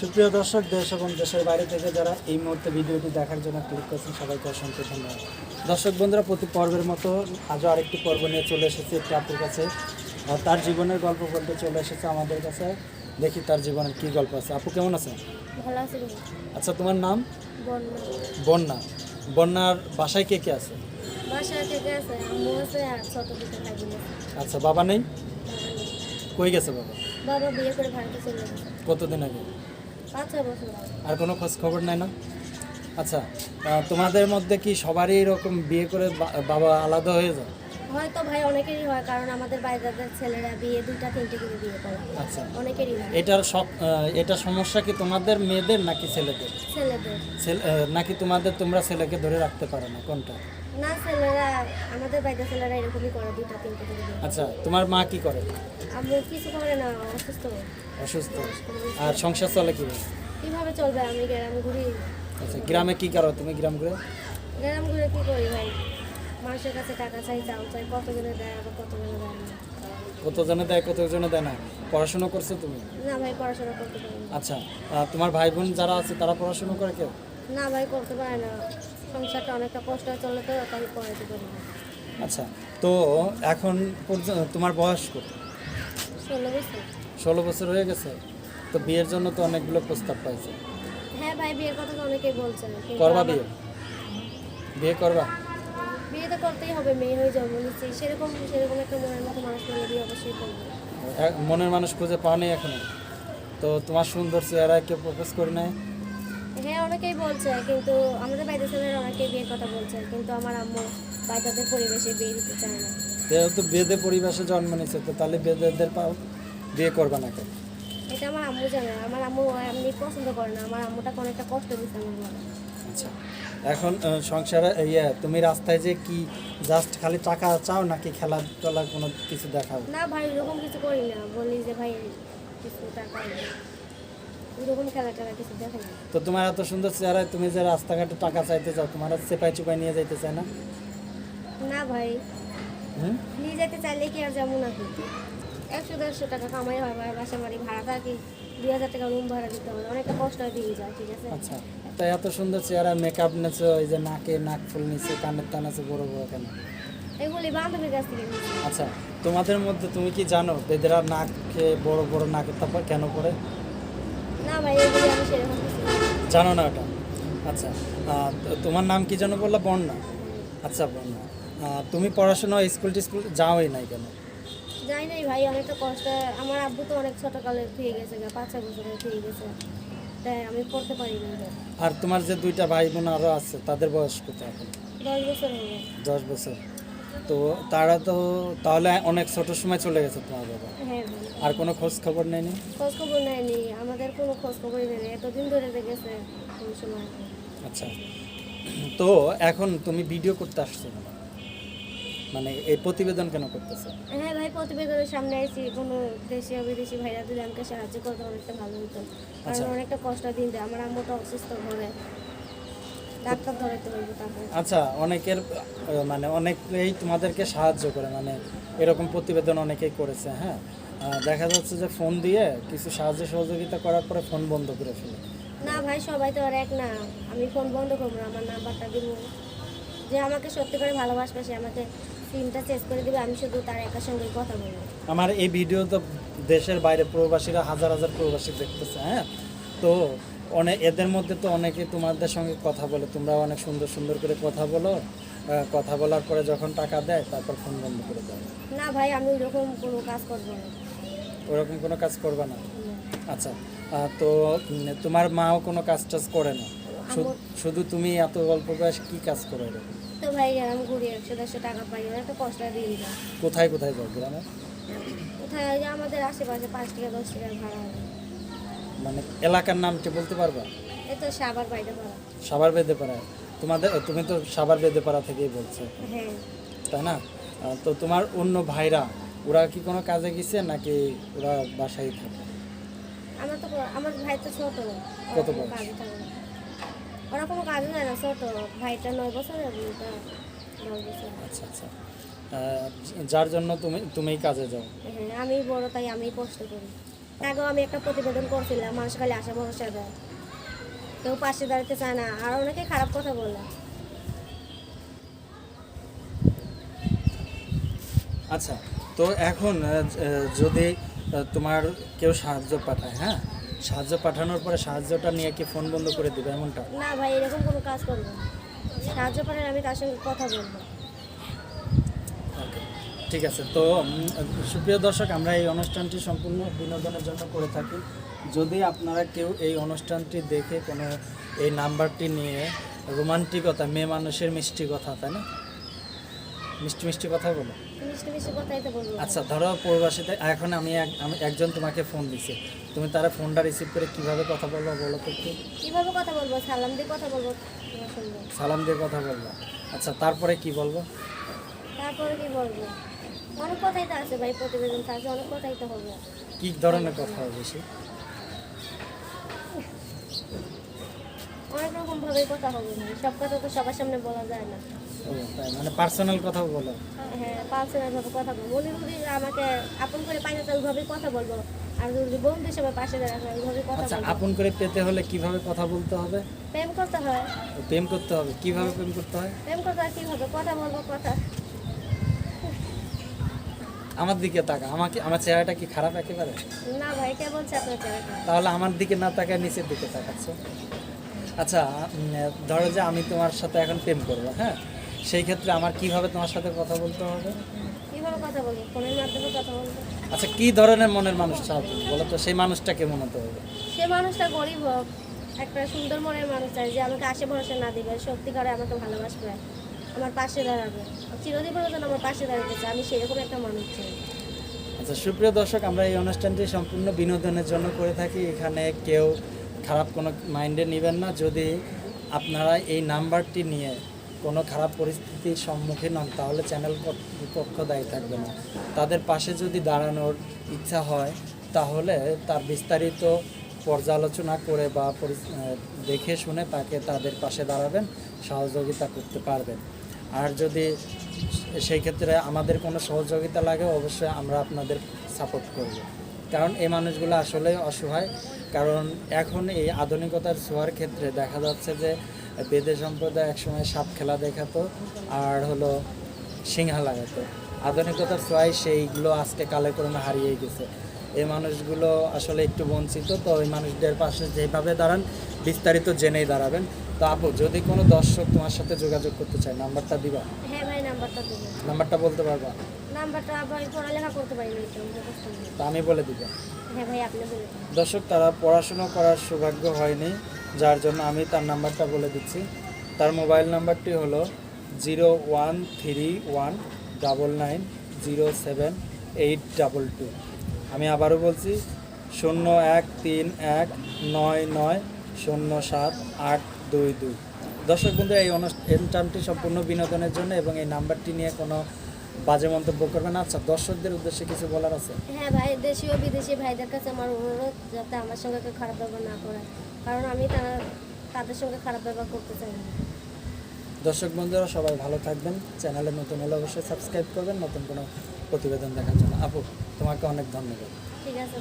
সুপ্রিয় দর্শক দেশ এবং দেশের বাইরে থেকে যারা এই মুহূর্তে ভিডিওটি দেখার জন্য ক্লিক করছেন সবাইকে অসংখ্য ধন্যবাদ। দর্শক বন্ধুরা প্রতি পর্বের মতো আজও আরেকটি পর্ব নিয়ে চলে এসেছে একটি আপুর কাছে। আর তার জীবনের গল্প বলতে চলে এসেছে আমাদের কাছে। দেখি তার জীবনের কী গল্প আছে। আপু কেমন আছেন? আছে আচ্ছা তোমার নাম? বন্যা। বন্যা। বন্যার বাসায় কে কে আছে? আচ্ছা বাবা নেই? বাবা নেই। কই গেছে বাবা? বাবা বিয়ে করে ভারতে চলে গেছে। কতদিন আগে? আগে। আর কোনো খোঁজ খবর নাই না আচ্ছা তোমাদের মধ্যে কি সবারই এরকম বিয়ে করে বাবা আলাদা হয়ে যায় হয়তো ভাই অনেকেরই হয় কারণ আমাদের বাইরের ছেলেরা বিয়ে দুইটা তিনটে করে বিয়ে করে। আচ্ছা। অনেকেরই হয়। এটার সব এটা সমস্যা কি তোমাদের মেয়েদের নাকি ছেলেদের? ছেলেদের। ছেলে- নাকি তোমাদের তোমরা ছেলেকে ধরে রাখতে পারো না? কোনটা? না ছেলেরা আমাদের বাইরের ছেলেরা এরকমই করে দুইটা তিনটে করে আচ্ছা তোমার মা কি করে? আম্মু কিছু করে না অসুস্থ। অসুস্থ। আর সংসার চলে কি কীভাবে চলবে? আমি গ্রাম ঘুরি। আচ্ছা গ্রামে কি করো তুমি গ্রাম ঘুরে গ্রাম ঘুরে কি করি ভাই? মানুষের কাছে টাকা চাই চাও চাই কতজনে দেয় আবার কতজনে দেয় না? কতজনে দেয় কতজনে দেয় না? পড়াশোনা করছ তুমি? না ভাই পড়াশোনা করতে পারি না। আচ্ছা আহ, তোমার ভাই বোন যারা আছে তারা পড়াশোনা করে কেউ? না ভাই করতে পারে না। সংসারটা অনেকটা কষ্ট চলে তো তাই পড়াইতে পারি না। আচ্ছা তো এখন পর্যন্ত তোমার বয়স কত? ষোলো বছর। ষোলো বছর হয়ে গেছে তো বিয়ের জন্য তো অনেকগুলো প্রস্তাব পাইছে। হ্যাঁ ভাই বিয়ের কথা তো অনেকেই বলছে। করবা বিয়ে? বিয়ে করবা? করতেই হবে মেয়ে হয়ে জন্ম নিচ্ছি। সেরকম সেরকম একটা মনের মতো মানুষ পেলে বিয়ে অবশ্যই করব। মনের মানুষ খুঁজে পাওয়া নেই এখনও। তো তোমার সুন্দর চেহারা কেউ প্রপোজ করে নেয় হ্যাঁ অনেকেই বলছে কিন্তু আমাদের বাইরে ছেলেরা অনেকেই বিয়ের কথা বলছে কিন্তু আমার আম্মু বাইরেদের পরিবেশে বিয়ে দিতে চায় না। যেহেতু বেদে পরিবেশে জন্ম নিচ্ছে তো তাহলে বেদেদের পাও বিয়ে করবা না কেন এটা আমার আম্মু জানে আমার আম্মু এমনি পছন্দ করে না আমার আম্মুটাকে অনেকটা কষ্ট দিচ্ছে আমার আচ্ছা। এখন সংসারে ইয়ে তুমি রাস্তায় যে কি জাস্ট খালি টাকা চাও নাকি খেলাধুলা কোনো কিছু দেখাও? না ভাই ওরকম কিছু করি না। বলি যে ভাই কিছু টাকা তো তোমার এত সুন্দর চেহারায় তুমি যে রাস্তাঘাটে টাকা চাইতে চাও তোমার চেপাই চুপাই নিয়ে যাইতে চায় না? না ভাই। নিয়ে যেতে চাইলে কি আর যেমন নাকি একশো দেড়শো টাকা কামাই হয় বাসা বাড়ি ভাড়া থাকি। দুই হাজার টাকা রুম ভাড়া দিতে হবে অনেকটা কষ্ট হয় দিয়ে যায় ঠিক আছে? আচ্ছা। তো এত সুন্দর চেহারা মেকআপ নেছো ওই যে নাকে নাক ফুল নিছে কানের টান আছে বড় বড় কেন? এগুলি বান্ধবীর কাছ থেকে আচ্ছা তোমাদের মধ্যে তুমি কি জানো বেদেরা নাকে বড় বড় নাকের তারপর কেন পরে না ভাই এগুলি আমি সেরকম জানো না। ওটা? আচ্ছা তোমার নাম কি যেন বলল? বন্যা। আচ্ছা বন্যা। আহ, তুমি পড়াশোনা স্কুল টিস্কুল যাওই নাই কেন? যাই নাই ভাই অনেকটা কষ্ট। আমার আব্বু তো অনেক ছোটকালে থেকে গেছে গা, পাঁচ ছয় বছরে থেকে গেছে। আমি পড়তে পারি না আর তোমার যে দুইটা ভাই বোন আরও আছে তাদের বয়স কত এখন? দশ বছর হয়ে দশ বছর। তো তারা তো তাহলে অনেক ছোট সময় চলে গেছে তোমার বাবা? হ্যাঁ ভাই। আর কোনো খোঁজ খবর নেয়নি? খোঁজ খবর নেয়নি আমাদের কোনো খোঁজ খবরই নেই এতদিন ধরে যে গেছে কোন সময়। আচ্ছা। তো এখন তুমি ভিডিও করতে আসছো কেন? মানে এই প্রতিবেদন কেন করতেছো? হ্যাঁ ভাই প্রতিবেদনের সামনে আইছি কোনো দেশীয় বিদেশি ভাইরা যদি আমাকে সাহায্য করতে অনেকটা ভালো হতো কারণ আচ্ছা। অনেকটা কষ্ট দিন দেয় আমার আম্মুটা অসুস্থ ঘরে। ডাক্তার ধরাতে হইব তারপরে আচ্ছা অনেকের মানে অনেকেই তোমাদেরকে সাহায্য করে মানে এরকম প্রতিবেদন অনেকেই করেছে হ্যাঁ? দেখা যাচ্ছে যে ফোন দিয়ে কিছু সাহায্য সহযোগিতা করার পরে ফোন বন্ধ করে ফেলে। না ভাই সবাই তো আর এক না। আমি ফোন বন্ধ করব আমার নাম্বারটা দিব। যে আমাকে সত্যি করে ভালোবাসবে সে আমাকে সিমটা চেঞ্জ করে দিবে আমি শুধু তার একার সঙ্গে কথা বলব। আমার এই ভিডিও তো দেশের বাইরে প্রবাসীরা হাজার হাজার প্রবাসী দেখতেছে হ্যাঁ? তো অনেক এদের মধ্যে তো অনেকে তোমাদের সঙ্গে কথা বলে তোমরা অনেক সুন্দর সুন্দর করে কথা বলো কথা বলার পরে যখন টাকা দেয় তারপর ফোন বন্ধ করে দেয় না ভাই আমি ওইরকম কোনো কাজ করব না। ওরকম কোনো কাজ করবে না? না। আচ্ছা তো তোমার মাও কোনো কাজ টাজ করে না? শুধু তুমি এত অল্প বয়স কি কাজ করো এরকম? তো ভাই আমি ঘুরি একশো দেড়শো টাকা পাই ওরা একটা কষ্ট দিয়ে যায় কোথায় কোথায় যাও গ্রামে? কোথায় ওই যে আমাদের আশেপাশে পাঁচ টাকা দশ টাকা ভাড়া হবে। মানে এলাকার নামটি বলতে পারবা? এই তো সাবার বাইরে ভাড়া সাবার বেঁধে পাড়া তোমাদের তুমি তো সাবার বেঁধে পাড়া থেকেই বলছো। হ্যাঁ। তাই না? আহ, তো তোমার অন্য ভাইরা ওরা কি কোনো কাজে গেছে নাকি ওরা বাসায় থাকে? আমার তো আমার ভাই তো ছোট কত বয়স? কাজে থাকে না। ওরা কোনো কাজে যায় না ছোট। ভাইটা নয় বছর আর বোনটা দশ বছর আচ্ছা আচ্ছা। যার জন্য তুমি তুমিই কাজে যাও। হ্যাঁ আমি বড় তাই আমি কষ্ট করি। আগেও আমি একটা প্রতিবেদন করছিলাম মানুষ খালি আশা ভরসা দেয়। কেউ পাশে দাঁড়াতে চায় না আর অনেকে খারাপ কথা বলে। আচ্ছা তো এখন যদি তোমার কেউ সাহায্য পাঠায় হ্যাঁ? সাহায্য পাঠানোর পরে সাহায্যটা নিয়ে কি ফোন বন্ধ করে দিবে এমনটা? না ভাই এরকম কোনো কাজ করব না। সাহায্য করেন আমি তার সঙ্গে কথা বলব। ঠিক আছে। তো সুপ্রিয় দর্শক আমরা এই অনুষ্ঠানটি সম্পূর্ণ বিনোদনের জন্য করে থাকি। যদি আপনারা কেউ এই অনুষ্ঠানটি দেখে কোনো এই নাম্বারটি নিয়ে রোমান্টিকতা মেয়ে মানুষের মিষ্টি কথা তাই না? মিষ্টি মিষ্টি কথা বলো। আচ্ছা ধরো পূর্বাসীতে এখন আমি এক আমি একজন তোমাকে ফোন দিছে। তুমি তারা ফোনটা রিসিভ করে কীভাবে কথা বলব বলো তো কীভাবে কথা বলব? সালাম দিয়ে কথা বলব? সালাম দিয়ে কথা বলব। আচ্ছা তারপরে কি বলব? তারপরে কি বলব? অনেক কথাই তো আছে ভাই প্রতিবেদন তো আছে অনেক কথাই তো হবে। কি ধরনের কথা হবে সে? অনেক রকম ভাবে কথা হবে সব কথা তো সবার সামনে বলা যায় না। মানে পার্সোনাল কথা বলো। হ্যাঁ পার্সোনাল ভাবে কথা বলব। উনি যদি আমাকে আপন করে পাই না তো ওইভাবেই কথা বলব। আর যদি বন্ধু হিসেবে পাশে দাঁড়াবে ওইভাবে কথা আচ্ছা আপন করে পেতে হলে কীভাবে কথা বলতে হবে? প্রেম করতে হয়। প্রেম করতে হবে। কীভাবে প্রেম করতে হয়? প্রেম করতে হয় কীভাবে? কথা বলব কথা। আমার দিকে তাকা আমাকে আমার চেহারাটা কি খারাপ একেবারে? না ভাই কে বলছে আপনার ছেলেটা তাহলে আমার দিকে না তাকায় নিচের দিকে তাকাচ্ছ। আচ্ছা ধরো যে আমি তোমার সাথে এখন প্রেম করব হ্যাঁ? সেই ক্ষেত্রে আমার কীভাবে তোমার সাথে কথা বলতে হবে? কীভাবে কথা বলব? ফোনের মাধ্যমে কথা বলব। আচ্ছা কি ধরনের মনের মানুষ চাও তুমি? বলো তো সেই মানুষটা কেমন হতে হবে? সে মানুষটা গরিব হোক একটা সুন্দর মনের মানুষ চাই যে আমাকে আশে ভরসা না দিবে সত্যিকারে আমাকে ভালোবাসবে আমার পাশে দাঁড়াবে। চিরদিন পর্যন্ত আমার পাশে দাঁড়াতে চাই আমি সেরকম একটা মানুষ চাই। আচ্ছা সুপ্রিয় দর্শক আমরা এই অনুষ্ঠানটি সম্পূর্ণ বিনোদনের জন্য করে থাকি। এখানে কেউ খারাপ কোনো মাইন্ডে নেবেন না। যদি আপনারা এই নাম্বারটি নিয়ে কোনো খারাপ পরিস্থিতির সম্মুখীন হন, তাহলে চ্যানেল কর্তৃপক্ষ দায়ী থাকবে না। তাদের পাশে যদি দাঁড়ানোর ইচ্ছা হয়, তাহলে তার বিস্তারিত পর্যালোচনা করে বা দেখে শুনে তাকে তাদের পাশে দাঁড়াবেন, সহযোগিতা করতে পারবেন। আর যদি সেই ক্ষেত্রে আমাদের কোনো সহযোগিতা লাগে, অবশ্যই আমরা আপনাদের সাপোর্ট করব। কারণ এই মানুষগুলো আসলে অসহায়। কারণ এখন এই আধুনিকতার ছোঁয়ার ক্ষেত্রে দেখা যাচ্ছে যে বেদে সম্প্রদায় একসময় সাপ খেলা দেখাতো আর হলো সিংহা লাগাতো। আধুনিকতার ছোঁয়ায় সেইগুলো আজকে কালে ক্রমে হারিয়ে গেছে। এই মানুষগুলো আসলে একটু বঞ্চিত তো ওই মানুষদের পাশে যেভাবে দাঁড়ান বিস্তারিত জেনেই দাঁড়াবেন। তো আপু যদি কোনো দর্শক তোমার সাথে যোগাযোগ করতে চায় নাম্বারটা দিবা? হ্যাঁ ভাই নাম্বারটা দেবে। নাম্বারটা বলতে পারবা? নাম্বারটা ভাই পড়ালেখা করতে পারি না তো আমি বলে দিব। হ্যাঁ ভাই আপনি বলে। দর্শক তারা পড়াশোনা করার সৌভাগ্য হয়নি। যার জন্য আমি তার নাম্বারটা বলে দিচ্ছি। তার মোবাইল নাম্বারটি হলো zero one three one double nine zero seven eight double two. আমি আবারও বলছি, শূন্য এক তিন এক নয় নয় শূন্য সাত আট দুই দুই। দর্শক বন্ধু এই অনুষ্ঠানটি সম্পূর্ণ বিনোদনের জন্য এবং এই নাম্বারটি নিয়ে কোনো বাজে মন্তব্য করবেন। আচ্ছা দর্শকদের উদ্দেশ্যে কিছু বলার আছে? হ্যাঁ ভাই দেশীয় বিদেশি ভাইদের কাছে আমার অনুরোধ যাতে আমার সঙ্গে কেউ খারাপ ব্যবহার না করে। কারণ আমি তারা তাদের সঙ্গে খারাপ ব্যবহার করতে চাই না। দর্শক বন্ধুরা সবাই ভালো থাকবেন। চ্যানেলে নতুন হলে অবশ্যই সাবস্ক্রাইব করবেন। নতুন কোনো প্রতিবেদন দেখার জন্য। আপু তোমাকে অনেক ধন্যবাদ। ঠিক আছে।